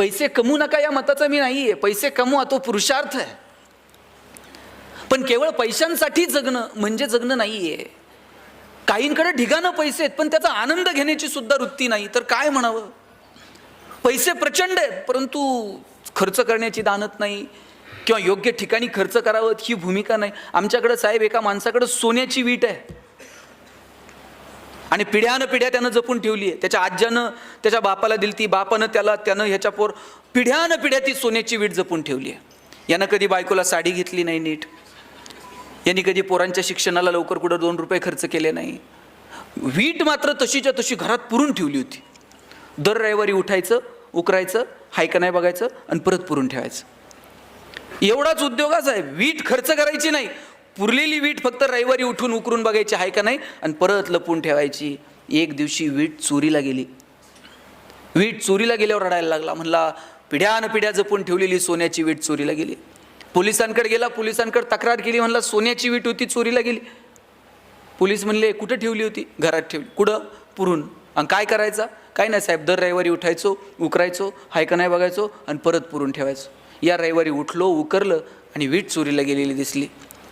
पैसे कमवू नका या मताचा मी नाही आहे पैसे कमवा तो पुरुषार्थ आहे. पण केवळ पैशांसाठी जगणं म्हणजे जगणं नाही आहे काहींकडे ढिगाणं पैसे आहेत पण त्याचा आनंद घेण्याची सुद्धा वृत्ती नाही. तर काय म्हणावं? पैसे प्रचंड आहेत परंतु खर्च करण्याची दानत नाही किंवा योग्य ठिकाणी खर्च करावं ही भूमिका नाही. आमच्याकडं साहेब एका माणसाकडं सोन्याची वीट आहे. आणि पिढ्यानं पिढ्या त्यानं जपून ठेवली आहे. त्याच्या आज्यानं त्याच्या बापाला दिली ती बापानं त्याला त्यानं ह्याच्या पोर पिढ्यानं पिढ्या ती सोन्याची वीट जपून ठेवली आहे. यानं कधी बायकोला साडी घेतली नाही नीट. यांनी कधी पोरांच्या शिक्षणाला लवकर कुठं दोन रुपये खर्च केले नाही. वीट मात्र तशीच्या तशी घरात पुरून ठेवली होती. दर रविवारी उठायचं उकरायचं हाय का नाही बघायचं आणि परत पुरून ठेवायचं. एवढाच उद्योगाचा आहे. वीट खर्च करायची नाही. पुरलेली वीट फक्त रविवारी उठून उकरून बघायची आहे का नाही? आणि परत लपून ठेवायची. एक दिवशी वीट चोरीला गेली. वीट चोरीला गेल्यावर रडायला लागला. म्हणला पिढ्यान पिढ्या जपून ठेवलेली सोन्याची वीट चोरीला गेली. पोलिसांकडे गेला पोलिसांकडे तक्रार केली. म्हणला सोन्याची वीट होती चोरीला गेली. पोलीस म्हणले कुठं ठेवली होती? घरात ठेवली. कुठं? पुरून. आणि काय करायचा? काय नाही साहेब दर रविवारी उठायचो उकरायचो हाय का नाही बघायचो आणि परत पुरून ठेवायचो. या रविवारी उठलो उकरलं आणि वीट चोरीला गेलेली दिसली.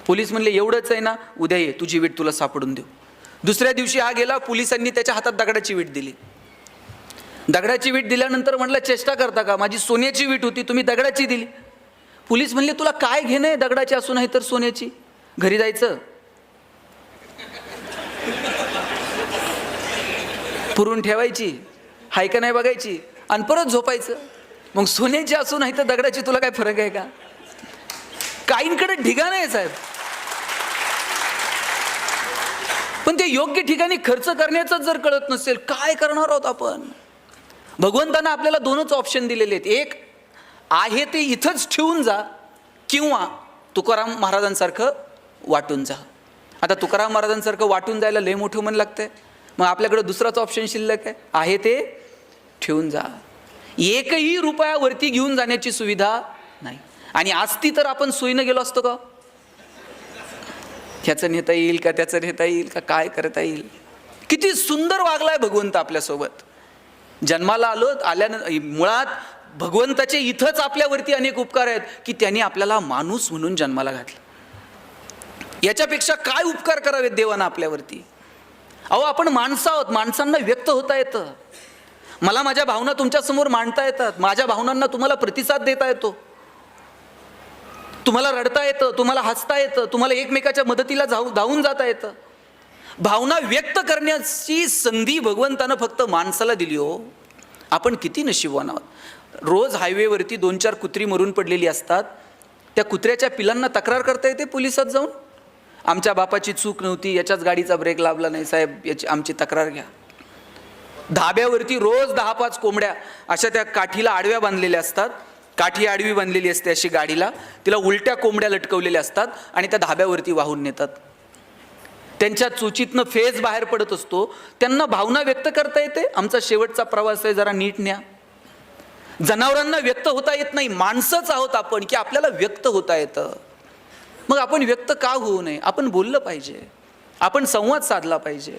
पोलीस म्हणले एवढंच आहे ना उद्या ये तुझी वीट तुला सापडून देऊ. दुसऱ्या दिवशी हा गेला पोलिसांनी त्याच्या हातात दगडाची वीट दिली. दगडाची वीट दिल्यानंतर म्हटलं चेष्टा करता का? माझी सोन्याची वीट होती तुम्ही दगडाची दिली. पोलीस म्हणले तुला काय घेणं आहे दगडाची असू नाही तर सोन्याची? घरी जायचं? पुरून ठेवायची हाय का नाही बघायची आणि परत झोपायचं. मग सोन्याची असू नाही तर दगडाची तुला काय फरक आहे का? काहींकडे ढिगा नाही साहेब. पण ते योग्य ठिकाणी खर्च करण्याचं जर कळत नसेल काय करणार आहोत आपण? भगवंतानं आपल्याला दोनच ऑप्शन दिलेले आहेत. एक आहे ते इथंच ठेवून जा किंवा तुकाराम महाराजांसारखं वाटून जा. आता तुकाराम महाराजांसारखं वाटून जायला लय मोठं मन लागतंय. मग आपल्याकडे दुसराच ऑप्शन शिल्लक आहे. आहे ते ठेवून जा. एकही रुपयावरती घेऊन जाण्याची सुविधा नाही. आणि असती तर आपण सोयीनं गेलो असतो का? ह्याचं नेता येईल का त्याचं नेता येईल का काय करता येईल? किती सुंदर वागलाय भगवंत आपल्यासोबत. जन्माला आलो आल्यानं मुळात भगवंताचे इथंच आपल्यावरती अनेक उपकार आहेत की त्यांनी आपल्याला माणूस म्हणून जन्माला घातलं. याच्यापेक्षा काय उपकार करावेत देवानं आपल्यावरती? अहो आपण माणसं आहोत माणसांना व्यक्त होता येतं. मला माझ्या भावना तुमच्यासमोर मांडता येतात माझ्या भावनांना तुम्हाला प्रतिसाद देता येतो. तुम्हाला रडता येतं तुम्हाला हसता येतं तुम्हाला एकमेकाच्या मदतीला जाऊ धावून जाता येतं. भावना व्यक्त करण्याची संधी भगवंतानं फक्त माणसाला दिली हो. आपण किती नशीबवान आहोत. रोज हायवेवरती दोन चार कुत्री मरून पडलेली असतात. त्या कुत्र्याच्या पिलांना तक्रार करता येते पोलिसात जाऊन? आमच्या बापाची चूक नव्हती याच्याच गाडीचा ब्रेक लाभला नाही साहेब याची आमची तक्रार घ्या. धाब्यावरती रोज दहा पाच कोंबड्या अशा त्या काठीला आडव्या बांधलेल्या असतात. काठी आडवी बनलेली असते अशी गाडीला. तिला उलट्या कोंबड्या लटकवलेल्या असतात आणि त्या धाब्यावरती वाहून नेतात. त्यांच्या चुचीतनं फेज बाहेर पडत असतो. त्यांना भावना व्यक्त करता येते. आमचा शेवटचा प्रवास आहे जरा नीट न्या. जनावरांना व्यक्त होता येत नाही. माणसंच आहोत आपण की आपल्याला व्यक्त होता येतं. मग आपण व्यक्त का होऊ नये? आपण बोललं पाहिजे. आपण संवाद साधला पाहिजे.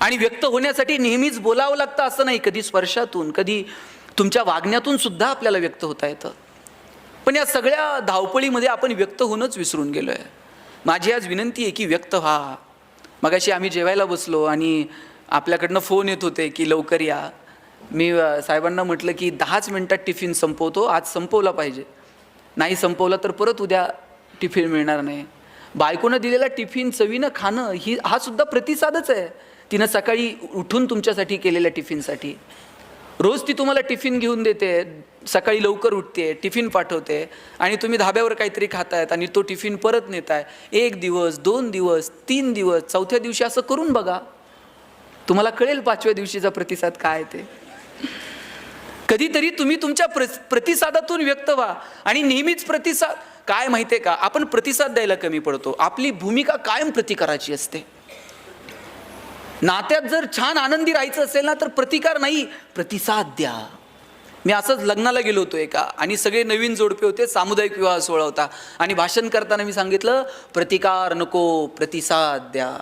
आणि व्यक्त होण्यासाठी नेहमीच बोलावं लागतं असं नाही. कधी स्पर्शातून कधी तुमच्या वागण्यातून सुद्धा आपल्याला व्यक्त होता येतं. पण या सगळ्या धावपळीमध्ये आपण व्यक्त होणंच विसरून गेलो आहे माझी आज विनंती आहे की व्यक्त व्हा. मगाशी आम्ही जेवायला बसलो आणि आपल्याकडनं फोन येत होते की लवकर या. मी साहेबांना म्हटलं की दहाच मिनटात टिफिन संपवतो आज संपवला पाहिजे. नाही संपवला तर परत उद्या टिफिन मिळणार नाही. बायकोनं दिलेला टिफिन चवीनं खाणं ही हा सुद्धा प्रतिसादच आहे. तिनं सकाळी उठून तुमच्यासाठी केलेल्या टिफिनसाठी. रोज ती तुम्हाला टिफिन घेऊन देते सकाळी लवकर उठते टिफिन पाठवते आणि तुम्ही धाब्यावर काहीतरी खातायत आणि तो टिफिन परत नेताय. एक दिवस दोन दिवस तीन दिवस चौथ्या दिवशी असं करून बघा. तुम्हाला कळेल पाचव्या दिवशीचा प्रतिसाद काय ते. कधीतरी तुम्ही तुमच्या प्र प्रतिसादातून व्यक्त व्हा आणि नेहमीच प्रतिसाद काय माहिती आहे का? आपण प्रतिसाद द्यायला कमी पडतो. आपली भूमिका कायम प्रतिकाराची असते. नात्यात जर छान आनंदी राहायचं असेल ना तर प्रतिकार नाही प्रतिसाद द्या. मी असंच लग्नाला गेलो होतो एका आणि सगळे नवीन जोडपे होते सामुदायिक विवाह सोहळा होता. आणि भाषण करताना मी सांगितलं प्रतिकार नको प्रतिसाद द्या.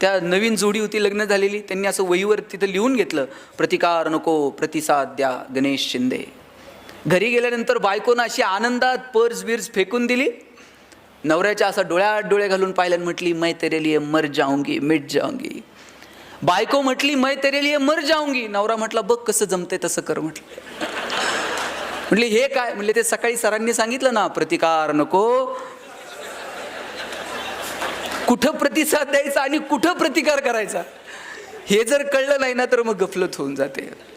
त्या नवीन जोडी होती लग्न झालेली त्यांनी असं वहीवर तिथं लिहून घेतलं प्रतिकार नको प्रतिसाद द्या गणेश शिंदे. घरी गेल्यानंतर बायकोनं अशी आनंदात पर्स बिर्स फेकून दिली. नवऱ्याच्या असं डोळ्यात डोळे घालून पाहिल्यानं म्हटली मै तेरे लिए मर जाऊंगी मिट जाऊंगी. बायको म्हटली मै तेरे लिए मर जाऊंगी. नवरा म्हटला बघ कसं जमतंय तसं कर म्हटलं. म्हटले हे काय? म्हणले ते सकाळी सरांनी सांगितलं ना प्रतिकार नको. कुठं प्रतिसाद द्यायचा आणि कुठं प्रतिकार करायचा? हे जर कळलं नाही ना तर मग गफलत होऊन जाते.